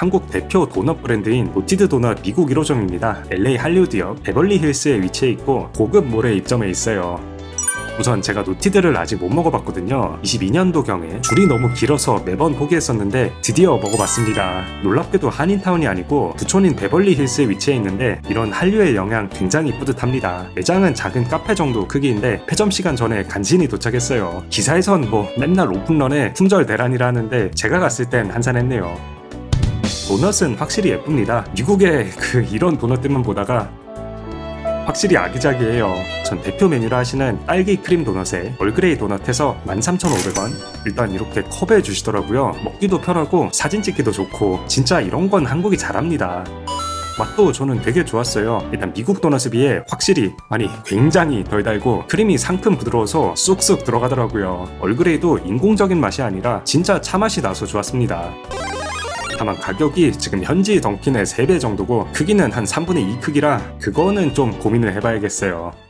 한국 대표 도넛 브랜드인 노티드 도넛 미국 1호점입니다. LA 할리우드역 베벌리 힐스에 위치해 있고 고급 몰에 입점해 있어요. 우선 제가 노티드를 아직 못 먹어봤거든요. 22년도경에 줄이 너무 길어서 매번 포기했었는데 드디어 먹어봤습니다. 놀랍게도 한인타운이 아니고 부촌인 베벌리 힐스에 위치해 있는데 이런 한류의 영향 굉장히 뿌듯합니다. 매장은 작은 카페 정도 크기인데 폐점 시간 전에 간신히 도착했어요. 기사에선 뭐 맨날 오픈런에 품절 대란이라 하는데 제가 갔을 땐 한산했네요. 도넛은 확실히 예쁩니다. 미국의 그 이런 도넛들만 보다가 확실히 아기자기해요. 전 대표 메뉴라 하시는 딸기 크림 도넛에 얼그레이 도넛에서 13,500원. 일단 이렇게 컵에 주시더라고요. 먹기도 편하고 사진 찍기도 좋고 진짜 이런 건 한국이 잘합니다. 맛도 저는 되게 좋았어요. 일단 미국 도넛에 비해 확실히 아니 굉장히 덜 달고 크림이 상큼 부드러워서 쑥쑥 들어가더라고요. 얼그레이도 인공적인 맛이 아니라 진짜 차 맛이 나서 좋았습니다. 다만 가격이 지금 현지 던킨의 3배 정도고 크기는 한 3분의 2 크기라 그거는 좀 고민을 해봐야겠어요.